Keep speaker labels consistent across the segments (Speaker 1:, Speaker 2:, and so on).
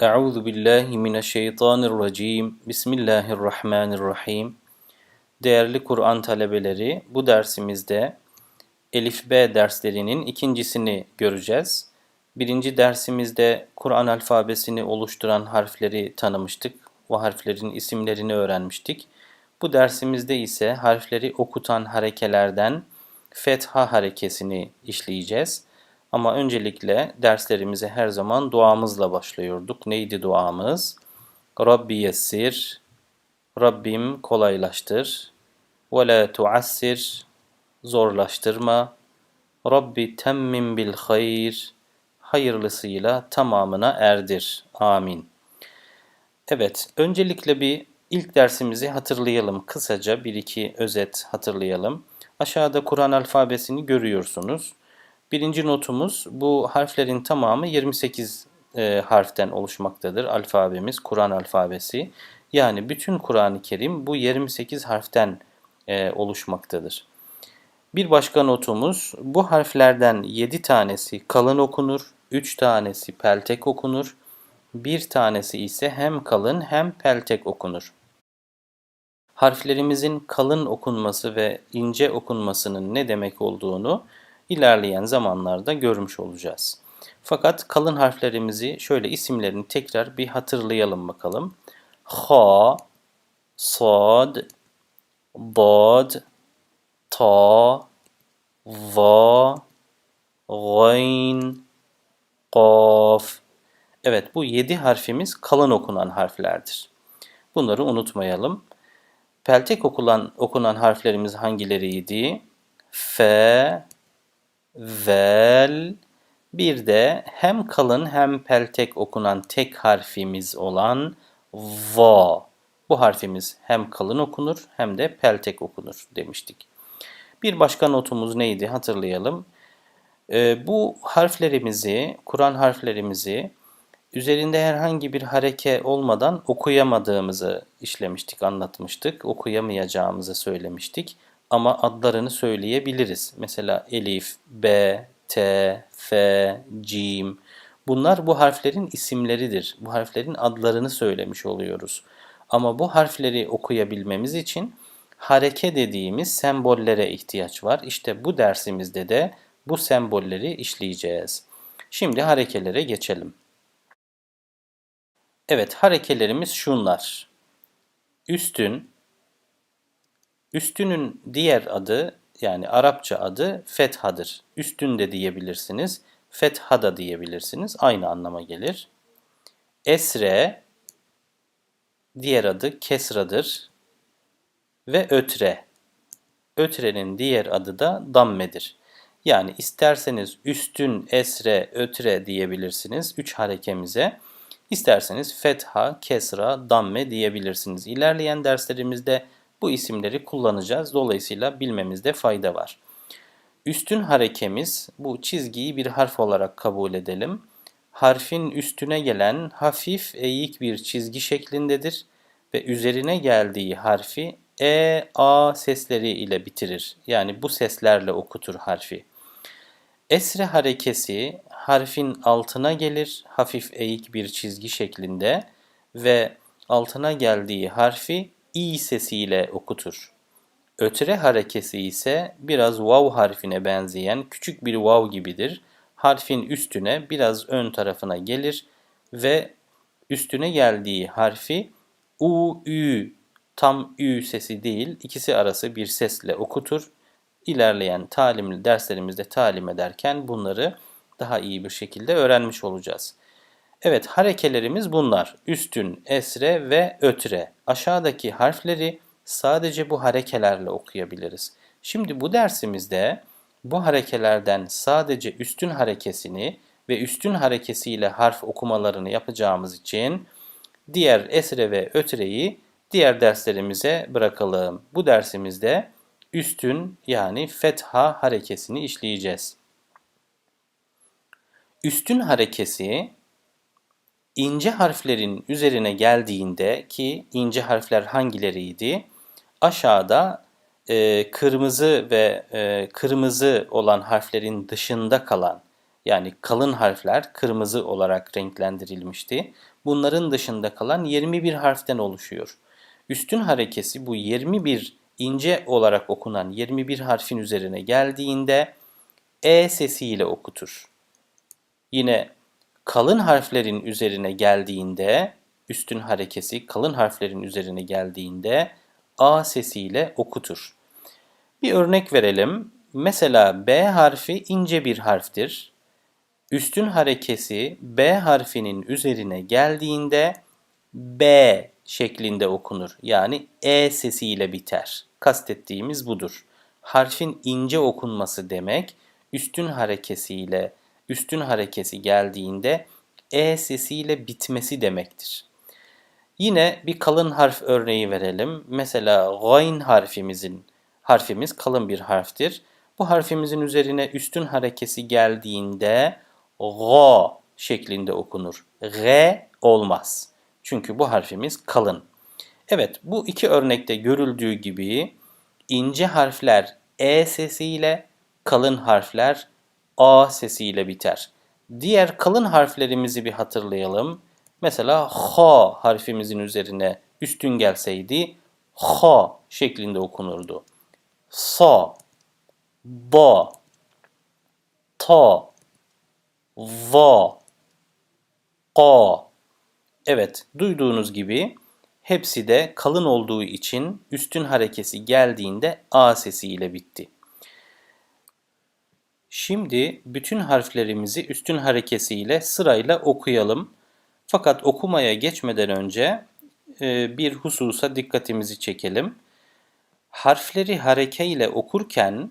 Speaker 1: Euzu billahi mineşşeytanirracim. Bismillahirrahmanirrahim. Değerli Kur'an talebeleri, bu dersimizde Elif B derslerinin ikincisini göreceğiz. Birinci dersimizde Kur'an alfabesini oluşturan harfleri tanımıştık. O harflerin isimlerini öğrenmiştik. Bu dersimizde ise harfleri okutan harekelerden fetha harekesini işleyeceğiz. Ama öncelikle derslerimize her zaman duamızla başlıyorduk. Neydi duamız? Rabbi yessir, Rabbim kolaylaştır. Ve la tuassir, zorlaştırma. Rabbi temmim bil hayır, hayırlısıyla tamamına erdir. Amin. Evet, öncelikle bir ilk dersimizi hatırlayalım. Kısaca bir iki özet hatırlayalım. Aşağıda Kur'an alfabesini görüyorsunuz. Birinci notumuz bu harflerin tamamı 28 e, harften oluşmaktadır. Alfabemiz, Kur'an alfabesi. Yani bütün Kur'an-ı Kerim bu 28 harften e, oluşmaktadır. Bir başka notumuz bu harflerden 7 tanesi kalın okunur, 3 tanesi peltek okunur, bir tanesi ise hem kalın hem peltek okunur. Harflerimizin kalın okunması ve ince okunmasının ne demek olduğunu ilerleyen zamanlarda görmüş olacağız. Fakat kalın harflerimizi şöyle isimlerini tekrar bir hatırlayalım bakalım. Ha, sad, dad, ta, va, gayn, kaf. Evet bu yedi harfimiz kalın okunan harflerdir. Bunları unutmayalım. Peltek okulan, okunan harflerimiz hangileriydi? F, vel, bir de hem kalın hem peltek okunan tek harfimiz olan va. Bu harfimiz hem kalın okunur hem de peltek okunur demiştik. Bir başka notumuz neydi hatırlayalım. Ee, bu harflerimizi, Kur'an harflerimizi üzerinde herhangi bir hareke olmadan okuyamadığımızı işlemiştik, anlatmıştık. Okuyamayacağımızı söylemiştik ama adlarını söyleyebiliriz. Mesela elif, b, t, f, cim. Bunlar bu harflerin isimleridir. Bu harflerin adlarını söylemiş oluyoruz. Ama bu harfleri okuyabilmemiz için hareke dediğimiz sembollere ihtiyaç var. İşte bu dersimizde de bu sembolleri işleyeceğiz. Şimdi harekelere geçelim. Evet, harekelerimiz şunlar. Üstün, Üstünün diğer adı yani Arapça adı fethadır. Üstün de diyebilirsiniz. Fetha da diyebilirsiniz. Aynı anlama gelir. Esre diğer adı kesradır. Ve ötre. Ötrenin diğer adı da dammedir. Yani isterseniz üstün, esre, ötre diyebilirsiniz. Üç harekemize. İsterseniz fetha, kesra, damme diyebilirsiniz. İlerleyen derslerimizde bu isimleri kullanacağız. Dolayısıyla bilmemizde fayda var. Üstün harekemiz bu çizgiyi bir harf olarak kabul edelim. Harfin üstüne gelen hafif eğik bir çizgi şeklindedir ve üzerine geldiği harfi e, a sesleri ile bitirir. Yani bu seslerle okutur harfi. Esre harekesi harfin altına gelir, hafif eğik bir çizgi şeklinde ve altına geldiği harfi i sesiyle okutur. Ötre harekesi ise biraz vav harfine benzeyen küçük bir vav gibidir. Harfin üstüne biraz ön tarafına gelir ve üstüne geldiği harfi u, ü, tam ü sesi değil, ikisi arası bir sesle okutur. İlerleyen talimli derslerimizde talim ederken bunları daha iyi bir şekilde öğrenmiş olacağız. Evet harekelerimiz bunlar. Üstün, esre ve ötre. Aşağıdaki harfleri sadece bu harekelerle okuyabiliriz. Şimdi bu dersimizde bu harekelerden sadece üstün harekesini ve üstün harekesiyle harf okumalarını yapacağımız için diğer esre ve ötreyi diğer derslerimize bırakalım. Bu dersimizde üstün yani fetha harekesini işleyeceğiz. Üstün harekesi ince harflerin üzerine geldiğinde ki ince harfler hangileriydi? Aşağıda e, kırmızı ve e, kırmızı olan harflerin dışında kalan yani kalın harfler kırmızı olarak renklendirilmişti. bunların dışında kalan 21 harften oluşuyor. Üstün harekesi bu 21 ince olarak okunan 21 harfin üzerine geldiğinde E sesiyle okutur. Yine kalın harflerin üzerine geldiğinde, üstün harekesi kalın harflerin üzerine geldiğinde A sesiyle okutur. Bir örnek verelim. Mesela B harfi ince bir harftir. Üstün harekesi B harfinin üzerine geldiğinde B şeklinde okunur. Yani E sesiyle biter. Kastettiğimiz budur. Harfin ince okunması demek üstün harekesiyle üstün harekesi geldiğinde E sesiyle bitmesi demektir. Yine bir kalın harf örneği verelim. Mesela gayn harfimizin harfimiz kalın bir harftir. Bu harfimizin üzerine üstün harekesi geldiğinde go şeklinde okunur. G olmaz. Çünkü bu harfimiz kalın. Evet bu iki örnekte görüldüğü gibi ince harfler E sesiyle, kalın harfler A sesiyle biter. Diğer kalın harflerimizi bir hatırlayalım. Mesela H harfimizin üzerine üstün gelseydi H şeklinde okunurdu. Sa, Ba, Ta, Va, Ka. Evet, duyduğunuz gibi hepsi de kalın olduğu için üstün harekesi geldiğinde A sesiyle bitti. Şimdi bütün harflerimizi üstün harekesiyle sırayla okuyalım. Fakat okumaya geçmeden önce e, bir hususa dikkatimizi çekelim. Harfleri hareke ile okurken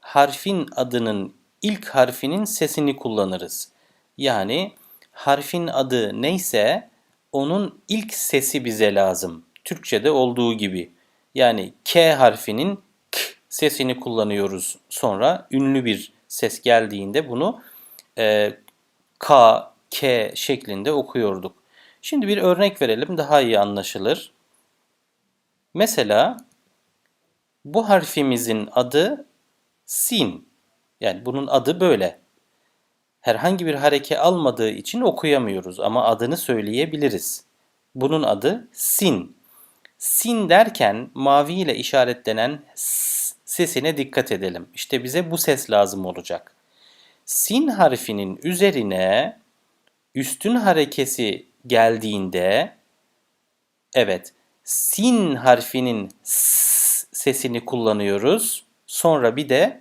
Speaker 1: harfin adının ilk harfinin sesini kullanırız. Yani harfin adı neyse onun ilk sesi bize lazım. Türkçe'de olduğu gibi. Yani K harfinin K sesini kullanıyoruz. Sonra ünlü bir ses geldiğinde bunu e, K, K şeklinde okuyorduk. Şimdi bir örnek verelim daha iyi anlaşılır. Mesela bu harfimizin adı sin. Yani bunun adı böyle. Herhangi bir hareke almadığı için okuyamıyoruz ama adını söyleyebiliriz. Bunun adı sin. Sin derken mavi ile işaretlenen s sesine dikkat edelim. İşte bize bu ses lazım olacak. Sin harfinin üzerine üstün harekesi geldiğinde evet sin harfinin s sesini kullanıyoruz. Sonra bir de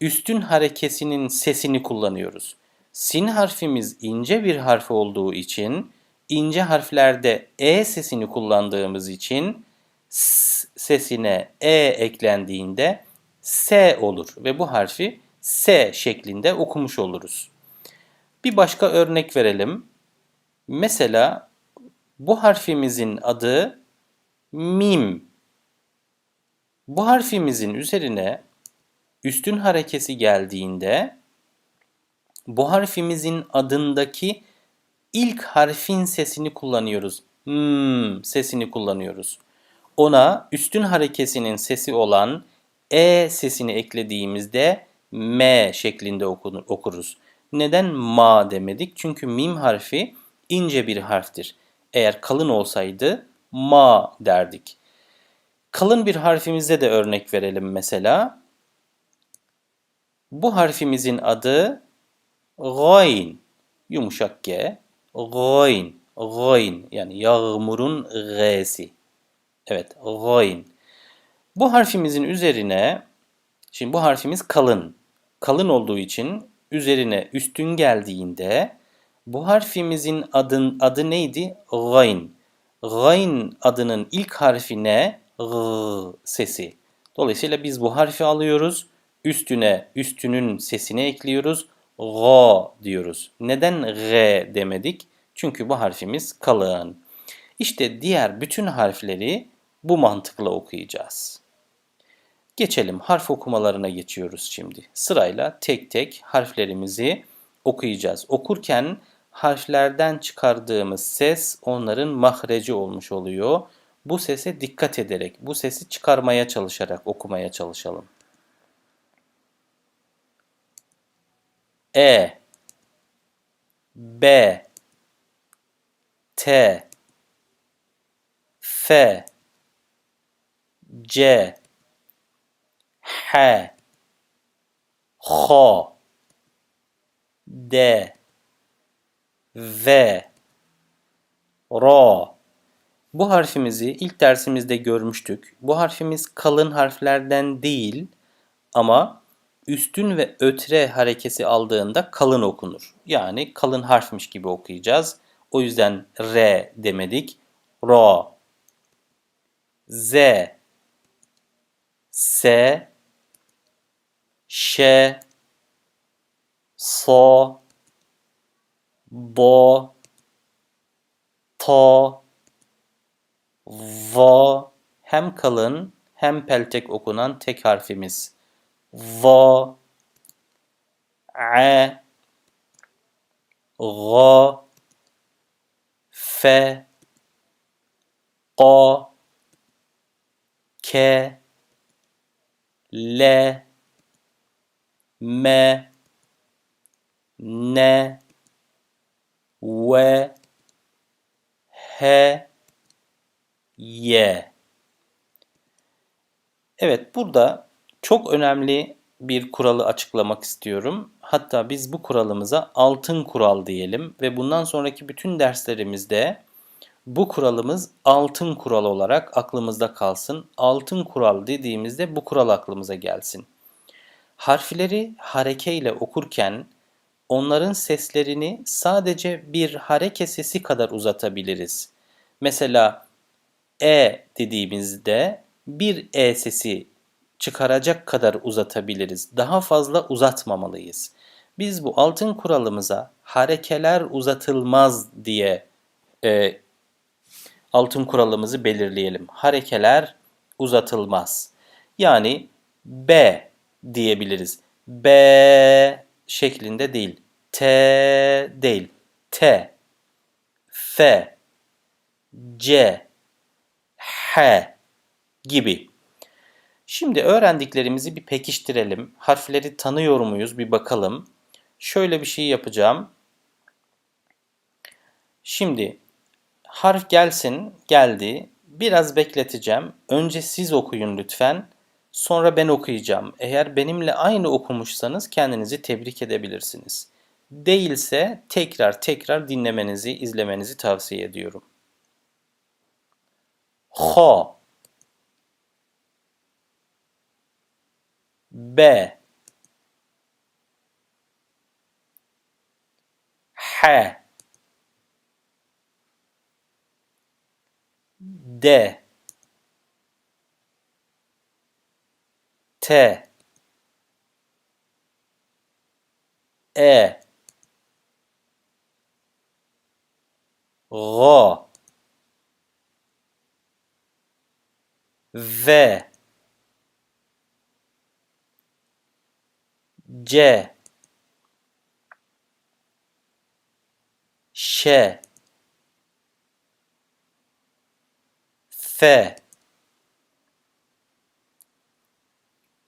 Speaker 1: üstün harekesinin sesini kullanıyoruz. Sin harfimiz ince bir harf olduğu için ince harflerde e sesini kullandığımız için s sesine e eklendiğinde s olur ve bu harfi s şeklinde okumuş oluruz. Bir başka örnek verelim. Mesela bu harfimizin adı mim. Bu harfimizin üzerine üstün harekesi geldiğinde bu harfimizin adındaki ilk harfin sesini kullanıyoruz. Hmm sesini kullanıyoruz. Ona üstün harekesinin sesi olan e sesini eklediğimizde m şeklinde okuruz. Neden ma demedik? Çünkü mim harfi ince bir harftir. Eğer kalın olsaydı ma derdik. Kalın bir harfimizde de örnek verelim mesela. Bu harfimizin adı gayn. Yumuşak G. Gayn. Gayn. Yani yağmurun g'si. Evet. Gayn. Bu harfimizin üzerine şimdi bu harfimiz kalın. Kalın olduğu için üzerine üstün geldiğinde bu harfimizin adın, adı neydi? Gayn. Gayn adının ilk harfi ne? G sesi. Dolayısıyla biz bu harfi alıyoruz. Üstüne üstünün sesini ekliyoruz. G diyoruz. Neden G demedik? Çünkü bu harfimiz kalın. İşte diğer bütün harfleri bu mantıkla okuyacağız. Geçelim harf okumalarına geçiyoruz şimdi. Sırayla tek tek harflerimizi okuyacağız. Okurken harflerden çıkardığımız ses onların mahreci olmuş oluyor. Bu sese dikkat ederek, bu sesi çıkarmaya çalışarak okumaya çalışalım. E B T F C H H D V Ra Bu harfimizi ilk dersimizde görmüştük. Bu harfimiz kalın harflerden değil ama üstün ve ötre harekesi aldığında kalın okunur. Yani kalın harfmiş gibi okuyacağız. O yüzden R demedik. Ra Z S Ş So Bo To Va hem kalın hem peltek okunan tek harfimiz. Va A Ga Fe Qa K L M N V H Y. Evet burada çok önemli bir kuralı açıklamak istiyorum. Hatta biz bu kuralımıza altın kural diyelim ve bundan sonraki bütün derslerimizde bu kuralımız altın kural olarak aklımızda kalsın. Altın kural dediğimizde bu kural aklımıza gelsin. Harfleri harekeyle okurken onların seslerini sadece bir hareke sesi kadar uzatabiliriz. Mesela e dediğimizde bir e sesi çıkaracak kadar uzatabiliriz. Daha fazla uzatmamalıyız. Biz bu altın kuralımıza harekeler uzatılmaz diye e, altın kuralımızı belirleyelim. Harekeler uzatılmaz. Yani B diyebiliriz. B şeklinde değil. T değil. T F C H gibi. Şimdi öğrendiklerimizi bir pekiştirelim. Harfleri tanıyor muyuz bir bakalım. Şöyle bir şey yapacağım. Şimdi harf gelsin, geldi. Biraz bekleteceğim. Önce siz okuyun lütfen. Sonra ben okuyacağım. Eğer benimle aynı okumuşsanız kendinizi tebrik edebilirsiniz. Değilse tekrar tekrar dinlemenizi, izlemenizi tavsiye ediyorum. Ho B H D T. E. G V. C Ş. F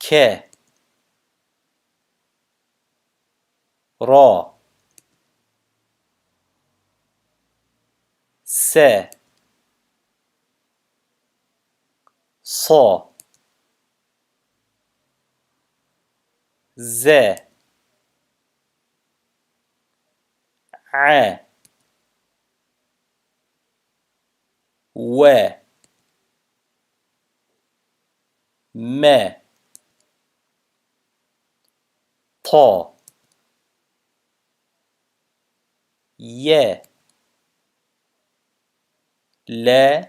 Speaker 1: K. Ra S. So. Z. A. W. M Ta Y. L.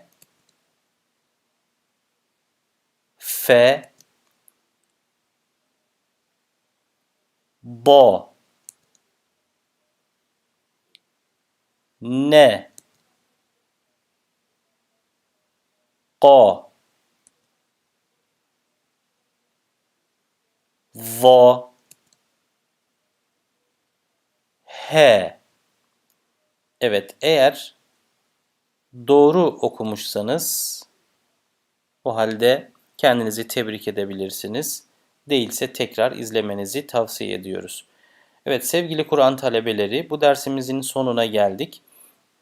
Speaker 1: F. Ba Ne Qa Va H Evet eğer doğru okumuşsanız o halde kendinizi tebrik edebilirsiniz. Değilse tekrar izlemenizi tavsiye ediyoruz. Evet sevgili Kur'an talebeleri bu dersimizin sonuna geldik.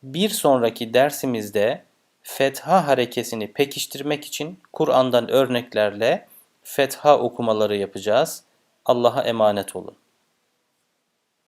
Speaker 1: Bir sonraki dersimizde fetha harekesini pekiştirmek için Kur'an'dan örneklerle fetha okumaları yapacağız. Allah'a emanet olun.